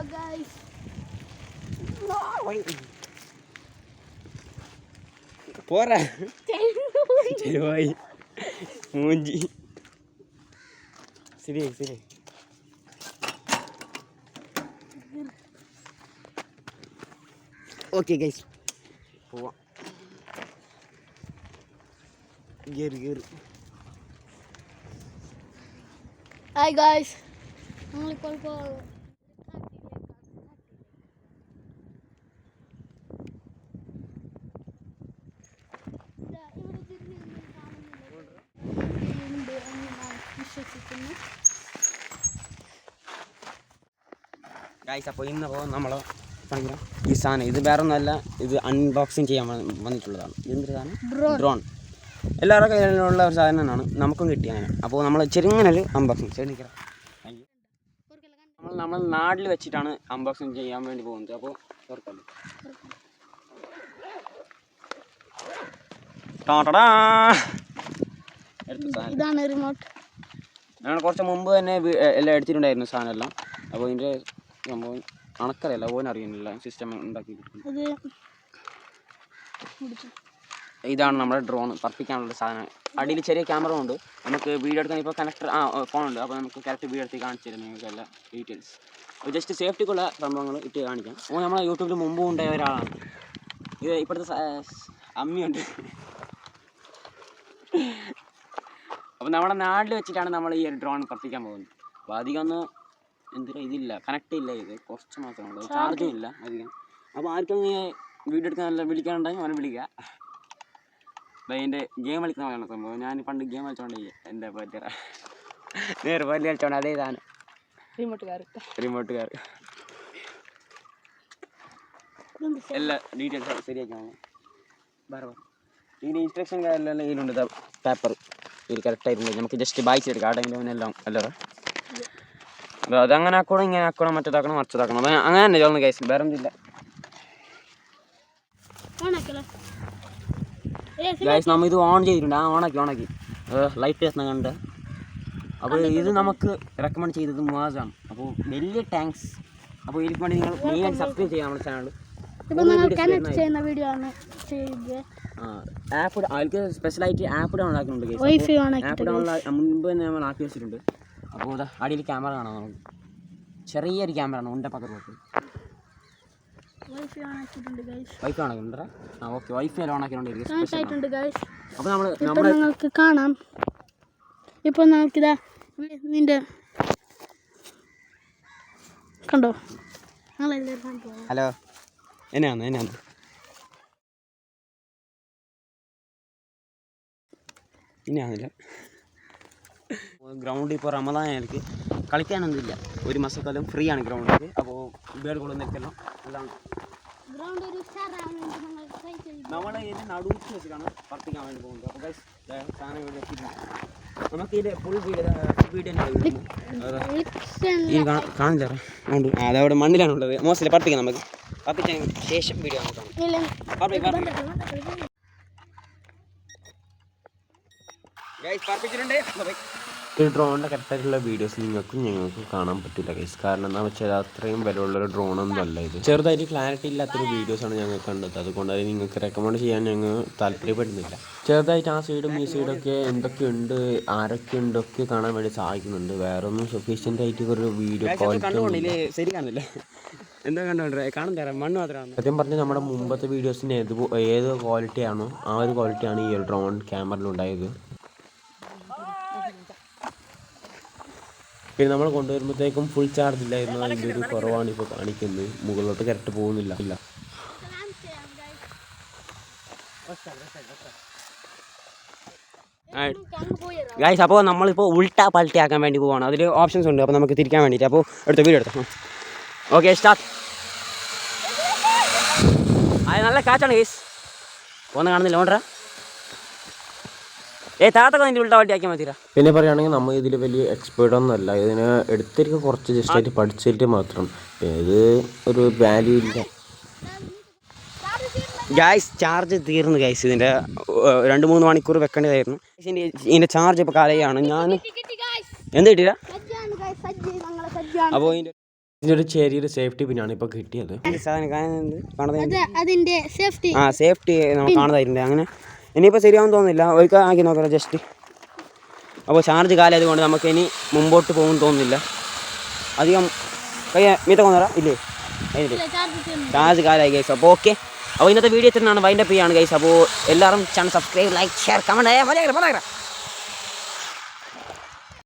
Hello guys പോരാ ചെരുവായി മൂഞ്ചി ശരി ശരി ഓക്കെ ഗൈസ് പോവാം ഗേറ് ഗേറ് ഹായ് ഗൈസ് നമ്മളിപ്പോൾ ഇപ്പോൾ ഇതാ, ഇവിടെ തിരിഞ്ഞ് നിന്ന് കാണുന്നില്ലേ? ഉണ്ട് എന്ന് ഞാൻ ഗൈസ് അപ്പോൾ പോകും നമ്മൾ ഈ സാധനം ഇത് വേറെ ഒന്നല്ല ഇത് അൺബോക്സിങ് ചെയ്യാൻ വന്നിട്ടുള്ളതാണ്. എന്തൊരു സാധനം? ഡ്രോൺ എല്ലാവരുടെ കയ്യിലുള്ള ഒരു സാധനം തന്നെയാണ്. നമുക്കും കിട്ടിയാണ് അപ്പോൾ നമ്മൾ ചെറുങ്ങനൊരു അൺബോക്സിങ് ചെറുനിക്കറ നമ്മൾ നമ്മൾ നാട്ടിൽ വെച്ചിട്ടാണ് അൺബോക്സിങ് ചെയ്യാൻ വേണ്ടി പോകുന്നത്. അപ്പോൾ. സാധനം ഇതാണ് റിമോട്ട് ഞങ്ങൾ കുറച്ച് മുമ്പ് തന്നെ എല്ലാം എടുത്തിട്ടുണ്ടായിരുന്നു സാധനം എല്ലാം അപ്പോൾ ഇതിന്റെ സംഭവം കണക്കറിയില്ല. ഓൻ അറിയുന്നില്ല. സിസ്റ്റം ഉണ്ടാക്കി ഇതാണ് നമ്മുടെ ഡ്രോൺ പറപ്പിക്കാനുള്ള സാധനം. അടിയിൽ ചെറിയ ക്യാമറ ഉണ്ട്. നമുക്ക് വീഡിയോ എടുക്കാൻ ഇപ്പോൾ കണക്ടർ ആ ഫോൺ ഉണ്ട്. അപ്പോൾ നമുക്ക് കറക്റ്റ് വീഡിയോ എടുത്ത് കാണിച്ചു തരും നിങ്ങൾക്ക് എല്ലാ ഡീറ്റെയിൽസ് അപ്പോൾ ജസ്റ്റ് സേഫ്റ്റിക്കുള്ള സംഭവങ്ങൾ ഇട്ട് കാണിക്കാം. ഓ നമ്മളെ യൂട്യൂബിൽ മുമ്പ് ഉണ്ടായ ഒരാളാണ്. ഇത് ഇപ്പോഴത്തെ അമ്മിയുണ്ട്. അപ്പോൾ നമ്മുടെ നാട്ടിൽ വെച്ചിട്ടാണ് നമ്മൾ ഈ ഒരു ഡ്രോൺ പറപ്പിക്കാൻ പോകുന്നത്. അപ്പോൾ അധികം ഒന്ന് എന്തിനാ ഇതില്ല കണക്ട് ഇല്ല ഇത്. കുറച്ച് മാത്രമേ ഉള്ളൂ. ചാർജും ഇല്ല അധികം. അപ്പോൾ ആർക്കും വീഡിയോ എടുക്കാൻ നല്ല വിളിക്കാനുണ്ടെങ്കിൽ അവനെ വിളിക്കുക അപ്പം അതിന്റെ ഗെയിം കളിക്കുന്ന പോലെയാണ് സംഭവം. ഞാൻ പണ്ട് ഗെയിം കളിച്ചോണ്ട് എന്റെ പറ്റിയ. നേരെ പല്ല് കളിച്ചോണ്ട് അതേ സാധനം. റിമോട്ടുകാർ റിമോട്ടുകാർ ഇതെന്ത് എല്ലാ ഡീറ്റെയിൽസ് ശരിയാക്കി വേണം വേറെ. ഇതിന്റെ ഇൻസ്ട്രക്ഷൻ കാര്യമെല്ലാം ഇതിലുണ്ട്. പേപ്പർ ഇത് കറക്റ്റായിട്ടുണ്ട് നമുക്ക് ജസ്റ്റ് വായിച്ചെടുക്കാം ആ ടൈമിൽ അവനെല്ലാം അല്ലേ അപ്പോൾ അതങ്ങനെ ആക്കണം ഇങ്ങനെ ആക്കണം മറ്റേതാക്കണം മറിച്ചതാക്കണം അപ്പം അങ്ങനെ തന്നെ ചോദിക്കുന്നു കേസ് വേറെ ഒന്നുമില്ല ഗൈസ് നമ്മൾ ഇത് ഓൺ ചെയ്തിട്ടുണ്ട്. ആ ഓണാക്കി ഓണാക്കി ലൈറ്റ് എത്തുന്ന കണ്ട്. അപ്പോൾ ഇത് നമുക്ക് റെക്കമെൻഡ് ചെയ്തത് മുവാസാണ് അപ്പോൾ വലിയ താങ്ക്സ് അപ്പോൾ ഇതിന് വേണ്ടി നിങ്ങൾ മെയിനായിട്ട് സബ്സ്ക്രൈബ് ചെയ്യാം നമ്മുടെ ചാനൽ ചെയ്യുന്ന വീഡിയോ ആണ്. ആപ്പ് അവർക്ക് സ്പെഷ്യലായിട്ട് ആപ്പ് ഡൗൺ ആക്കുന്നുണ്ട് ആപ്പ് ഡൗൺ മുൻപ് തന്നെ നമ്മൾ ആക്കി വെച്ചിട്ടുണ്ട്. അപ്പോൾ ഇതാ അടിയിൽ ക്യാമറ കാണാം നമുക്ക്. ചെറിയൊരു ക്യാമറ ആണ് ഉണ്ട പകർപ്പ് വൈഫൈ ആ ഓക്കെ വൈഫൈ ഗൈസ് അപ്പോൾ നമ്മൾ നിങ്ങൾക്ക് കാണാം. ഇപ്പൊ നമുക്കിതാ കണ്ടോ? കണ്ടോ? ഹലോ എന്നാണ് എന്നാണ് ഇനിയാണില്ല ഗ്രൗണ്ട് ഇപ്പോൾ റമദാൻ എനിക്ക് കളിക്കാനൊന്നുമില്ല. ഒരു മാസക്കാലം ഫ്രീ ആണ് ഗ്രൗണ്ടിൽ അപ്പോൾ ബേഡ് കൊള്ളുന്നൊക്കെല്ലാം എല്ലാം ഗ്രൗണ്ട് ഒരു ഉഷാറാവാൻ വേണ്ടി ഞങ്ങൾ ട്രൈ ചെയ്തു നമ്മുടെ ഇതിന്റെ നടുവിച്ച് വെച്ചിട്ടാണ് പറപ്പിക്കാൻ വേണ്ടി പോകുന്നത്. അപ്പോൾ ഗൈസ് സാധനം ഇവിടെ നമുക്ക് ഇതിന്റെ ഫുൾ വീട് വീട് തന്നെ കാണില്ല ആ, അതവിടെ മണ്ണിലാണുള്ളത് മോശമില്ല പറപ്പിക്കാം നമുക്ക്. പറപ്പിച്ചതിന് ശേഷം വീഡിയോ നമുക്ക് കാണാം ഇല്ല, പറപ്പിക്കാം ബന്ധപ്പെട്ട്, ബന്ധപ്പെട്ട്. ഗൈസ് പറപ്പിച്ചിട്ടുണ്ട് ബൈ ഈ ഡ്രോണിന്റെ കറക്റ്റായിട്ടുള്ള വീഡിയോസ് നിങ്ങൾക്കും ഞങ്ങൾക്കും കാണാൻ പറ്റില്ല ഗൈസ് കാരണം എന്താ വെച്ചാൽ അത്രയും വിലയുള്ളൊരു ഡ്രോണൊന്നും അല്ല ഇത്. ചെറുതായിട്ട് ക്ലാരിറ്റി ഇല്ലാത്തൊരു വീഡിയോസാണ് ഞങ്ങൾ കണ്ടത്. അതുകൊണ്ട് അത് നിങ്ങൾക്ക് റെക്കമെൻഡ് ചെയ്യാൻ ഞങ്ങൾ താല്പര്യപ്പെടുന്നില്ല. ചെറുതായിട്ട് ആ സൈഡും ഈ സൈഡും ഒക്കെ എന്തൊക്കെയുണ്ട് ആരൊക്കെ ഉണ്ടൊക്കെ കാണാൻ വേണ്ടി സഹായിക്കുന്നുണ്ട്. വേറെ ഒന്നും സഫീഷ്യന്റ് ആയിട്ട് ഒരു വീഡിയോ ക്വാളിറ്റി ശരി കാണുന്നില്ല എന്താ കണ്ടോണ്ടേ കാണുന്നില്ല മണ്ണ് മാത്രമാണ്. സത്യം പറഞ്ഞാൽ നമ്മുടെ മുമ്പത്തെ വീഡിയോസിന് ഏത് ഏത് ക്വാളിറ്റിയാണോ ആ ഒരു ക്വാളിറ്റിയാണ് ഈ ഡ്രോൺ ക്യാമറയിൽ ക്യാമറയിലുണ്ടായത് പിന്നെ നമ്മൾ കൊണ്ടുവരുമ്പോഴത്തേക്കും ഫുൾ ചാർജ് ഇല്ലായിരുന്നു. അതിന്റെ ഒരു കുറവാണ് ഇപ്പോൾ കാണിക്കുന്നത്. മുകളിലോട്ട് കറക്റ്റ് പോകുന്നില്ല. ഇല്ല. ഗായ്സ് അപ്പോൾ നമ്മളിപ്പോൾ ഉൾട്ട പൾട്ടി ആക്കാൻ വേണ്ടി പോവാണ്. അതിൽ ഓപ്ഷൻസ് ഉണ്ട്. അപ്പോൾ നമുക്ക് തിരിക്കാൻ വേണ്ടിയിട്ട് അപ്പോൾ എടുത്ത വീഡിയോ എടുത്തു. ഓക്കെ സ്റ്റാർട്ട് അത് നല്ല കാറ്റാണ് ഗൈസ് ഒന്ന് കാണുന്നില്ല. ഓണ്ടറാ ഏ താത്തൊക്കെ അതിന്റെ ഉൾട്ട ആക്കിയാൽ മതിരാ പിന്നെ പറയുകയാണെങ്കിൽ നമ്മൾ ഇതിൽ വലിയ എക്സ്പേർട്ട് ഒന്നും അല്ല. ഇതിന് എടുത്തിരിക്കുക കുറച്ച് ജസ്റ്റ് ആയിട്ട് പഠിച്ചിട്ട് മാത്രം. ഇത് ഒരു വാല്യൂ ഇല്ല. ഗ്യാസ് ചാർജ് തീർന്നു ഗ്യാസ് ഇതിന്റെ രണ്ട് മൂന്ന് മണിക്കൂർ വെക്കേണ്ടതായിരുന്നു. ഇതിന്റെ ചാർജ് ഇപ്പോൾ കാലയാണ് ഞാൻ. എന്ത് കിട്ടിയില്ല. അപ്പോൾ ഇതിന്റെ ഒരു ചെറിയൊരു സേഫ്റ്റി പിന്നാണ് ഇപ്പോൾ കിട്ടിയത്. കാണുന്നത് അത് സേഫ്റ്റി ആ സേഫ്റ്റി നമ്മൾ കാണുന്നതായിട്ടുണ്ട്. അങ്ങനെ ഇനിയിപ്പോൾ ശരിയാവും തോന്നുന്നില്ല. ഒരിക്കൽ ആക്കി നോക്കണം ജസ്റ്റ് അപ്പോൾ ചാർജ് കാലായത് കൊണ്ട് നമുക്ക് ഇനി മുമ്പോട്ട് പോകും തോന്നുന്നില്ല. അധികം കൈ മീത്ത കൊന്നറ ഇല്ലേ? ചാർജ് കാലായി ഗൈസ് അപ്പോൾ ഓക്കെ അപ്പോൾ ഇന്നത്തെ വീഡിയോ എത്രയാണ് വൈൻഡപ്പ് ചെയ്യാണ് ഗൈസ് അപ്പോൾ എല്ലാവരും channel subscribe like share comment